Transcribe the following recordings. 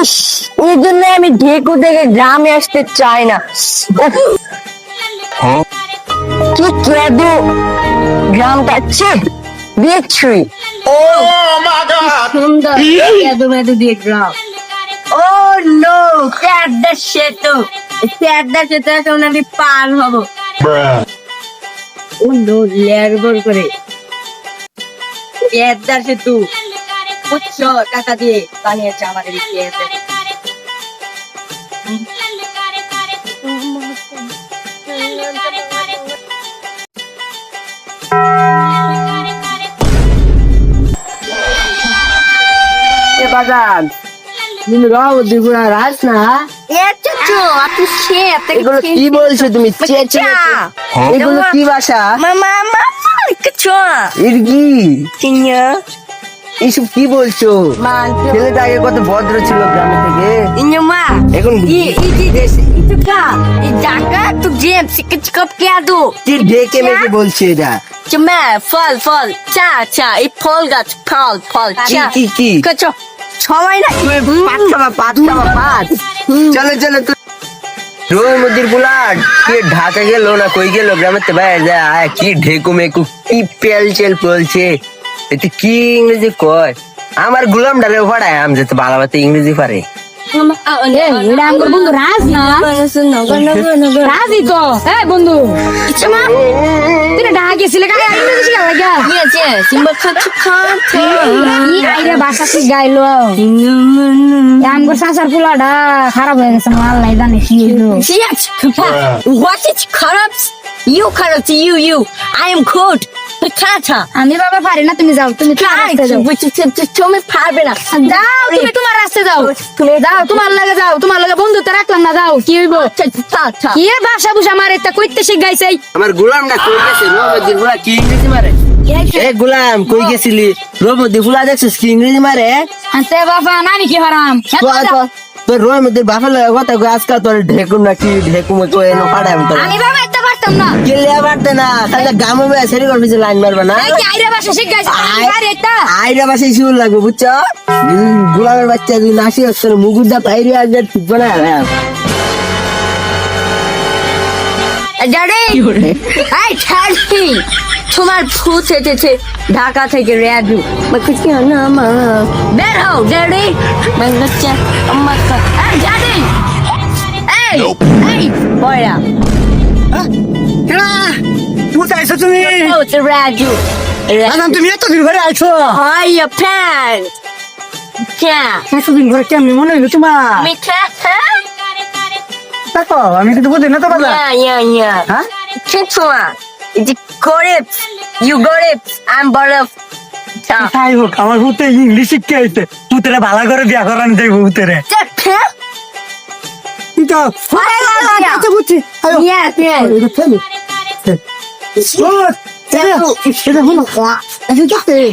ইস এই জন্য আমি ঢেকু থেকে গ্রামে আসতে চাই না। কি কেদু? গ্রামটা আছে বিচ্ছুরি সুন্দর কেদু মেদু দিয়ে গ্রাম। ও নো প্যাডা সেতু। প্যাডা সেতু এখন আমি পার হব। ও নো লেয়ার করে। সেতু। উচ্চ টাকা দিয়ে বানিয়েছে আমাদের এ বাজান তুমি খেয়ে এগুলো কি বলছো তুমি ভাষা মামা মামা এইসব কি বলছো? ছেলেটা আগে কত ভদ্র ছিল গ্রামে থেকে? এখন কি মেকে বলছে এটা। কি কি সবাই না পাঁচ খাবা পাঁচ খাবা পাঁচ। চলো চলো রোজ মদির বুলাট কে ঢাকা গেল না কই গেল গ্রামের তো বাইরে যায়। কি ঢেকু মেকু কি পেল চেল বলছে। এতে কি ইংরেজি কয়? আমার গুলাম ডালে পড়ায় আমি যেতে ভালো মতো ইংরেজি পারে। এটা বন্ধু রাজ না? তো। হ্যাঁ বন্ধু। গেছিলে গাইলো। আমার পোলাটা খারাপ হয়ে গেছে মাল নাই জানে কি Yes, What is corrupt? You corrupt. You, you. I am good. Kata. আমি বাবা পারি না তুমি যাও তুমি যাও। তুমি পারবে না। যাও তুমি তোমার রাস্তায় যাও। তুমি যাও তোমার লাগে যাও তোমার লাগে বন্ধুত্ব রাখলাম না যাও। কি হইব? টাটা কি ভাষা বুঝা আমার এটা কইতে শিখ গাইছে আমার গুলামটা কই গেছে? রোমদির বুলা কি ইংরেজি মারে? এ গুলাম কই গেছিলি? রোমদির বুলা দেখছিস কি ইংরেজি মারে? আনতে বাবা নানি কি হারাম? তোর রোমদির বাপের লাগে কথা কই আজকাল তোর ঢেকুম না কি ঢেকুম কই এনো পাড়ায় আমি তোর। আমি বাবা পারতাম না। গেলে পারতে না তাহলে গামে বে সেরি করবি যে লাইন মারবে না। এই যে আইরে ভাষা শিখ গাইছে আমি আই- পারি এটা আইরা বাসে শিউর লাগবে বুঝছ? উম, গুলামের বাচ্চা তুই নাসি হচ্ছে মুগুর দা পাইরে আগে ঠিক বানা জানে এই ছাড়ছি তোমার ভূত এসেছে ঢাকা থেকে রেডু কি না বের হও ড্যাডি বাচ্চা আমার এই এই এই বয়রা। কোথায় আছো তুমি? রেডু আনাম তুমি এতদিন ঘরে আছো? প্যান্ট ক্যা এতদিন ঘরে কেমনি মনে হইল তোমার? মিঠা? দেখো আমি কিন্তু বুঝি না তো ইয়া হ্যাঁ? Kichwa. It's Gorip. You Gorip. I'm Borif. তাই হোক আমার ভূতে ইংলিশ শিখতে হইতে ভূতেরা ভালো করে বিয়া করান দেব ভূতেরে। কিন্তু আচ্ছা বুঝছি. এটা হলো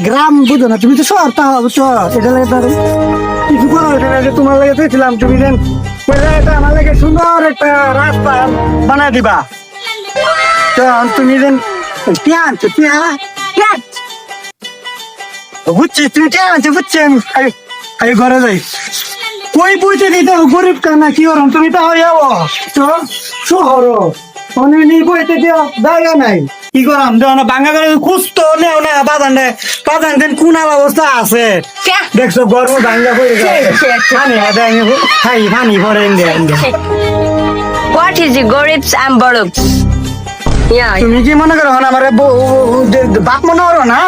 গ্রাম বুঝো না তুমি তো শহর তা বুঝছ এটা লাগে তার কিছু করো এটা তোমার লাগে চেয়েছিলাম তুমি বলে এটা আমার লাগে সুন্দর একটা রাস্তা বানায় দিবা। তো তুমি যেন টিয়া আনছো টিয়া বুঝছি তুমি টিয়া আনছো বুঝছি আমি আই আই ঘরে যাই। কই বুঝতে দিতে গরিব কানা কি ওরম তুমি তো হয়ে যাব। তো শহর অনেক নিয়ে বইতে দিও জায়গা নাই। কি করাম? দেও না বাঙ্গা করে খুঁজতো নেও না বাজান দে বাজান দেন কোন অবস্থা আছে। দেখছ গর্ব পানি খাই পানি? Yeah. তুমি কি মনে করো আমার বাপ মনে করো না?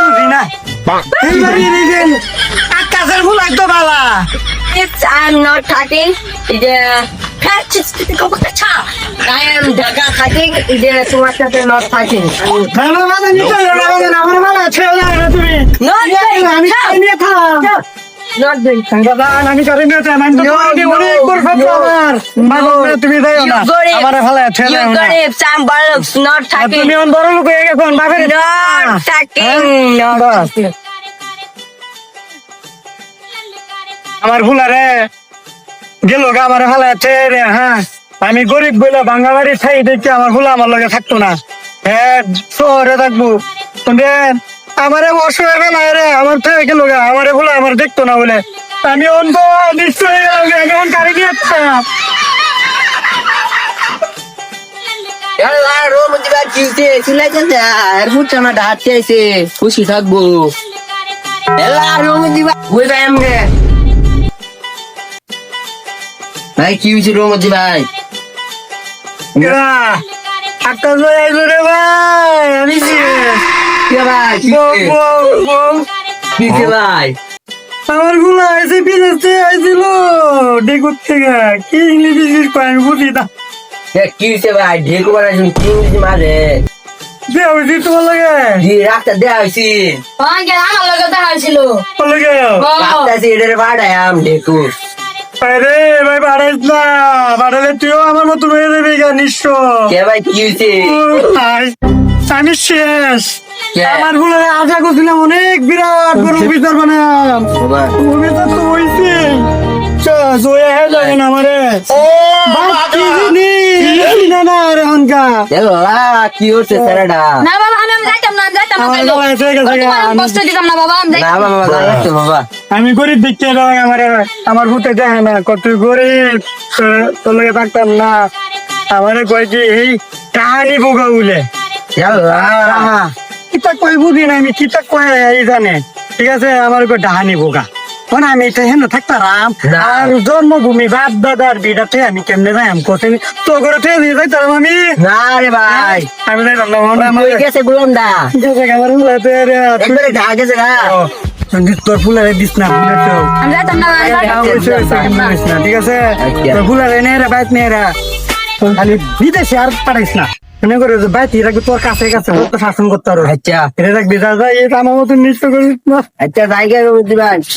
বুঝি না। আকাশের ফুল একদম বালা? I'm not talking. The back to top. I am Daga. The ভালো ছেড়ে দাও না তুমি Not ফাঁকা আমার মাগো গেল গা আমার ভালো ছেড়ে হ্যাঁ? আমি গরিব বলে বাঙ্গা বাড়ি ছাই দেখি আমার ফুলা আমার লগে থাকতো না। হ্যাঁ শহরে থাকব। আমারে অসহায় ফেলায় রে আমার থেকে গেল গা আমারে বলে আমার দেখতো না বলে। আমি অন্ধ নিশ্চয় আমি এখন গাড়ি নিয়ে আসতাম। এলা ভাই ভাই ভাই কি হয়েছে রোর মধ্যে ভাই? জয় আইলো রে ভাই আমি ভাই কি ভাই? আমারগুলো আইসে বিদেশে আইছিল ডেকুর থেকে। কি ইংলিশ কয়েন বুঝি না। এ, কি হয়েছে ভাই? ঢেকু বানাইছেন কি হয়েছে মাঝে যে হয়েছি তোমার লাগে? জি রাস্তা দেওয়া হয়েছি। আঙ্কেল আমার লগে দেখা হয়েছিল। তোমার লাগে? রাস্তা আছে এটার বাড়ায়াম ঢেকু আরে ভাই বাড়াইস না বাড়ালে তুইও আমার মতো হয়ে যাবি নিঃস্ব। কে ভাই কি হয়েছে আমি শেষ। আমার বলে আশা করছিলাম অনেক বিরাট বড় অফিসার বানাম অফিসার তো হয়েছে জয়া যাবে না আমারে। জিনিস? হনকা এলা কি হচ্ছে না বাবা আমি আমি যাইতাম না যাইতাম না আমার তাইলে। গলায় এসে গেছে গা। তোমার আমি আমি- কষ্ট দিতাম না বাবা আমি না বাবা বাবা। আমি গরিব দেখতে আমার আমার ভূতে দেখে না কত গরিব। তো- তোর লগে থাকতাম না। আমারে কয় কি এই কাহানি বোকা বলে কিতা কই বুঝি না আমি কিতা কই এই জানে। ঠিক আছে আমার ডাহানি বোকা। মানে আমি এটা হেন থাকতাম না। আর জন্মভূমি বাপ দাদার বিটাতে আমি কেমনে যাই আমি কোথায় তো করে দিয়ে যাইতাম আমি। না রে ভাই। আমি যাইতাম না আমার গেছে গুলন্দা ঠিক আছে আমার ফুলাতে রে একবারে ঢাকা গেছে গা। তোর ফুলারে দিস না ফুলে তো। না না। না, ঠিক আছে? আচ্ছা। তোর ফুলারে নে রে বাইক নে খালি বিদেশে আর পাঠাইস না। মনে করে যে তোর কাছে কাছে তোর তো শাসন করতে পারো আচ্ছা। এটা রাখবি যা এটা আমার মতন নিশ্চয় করিস না। আচ্ছা জায়গা দিবান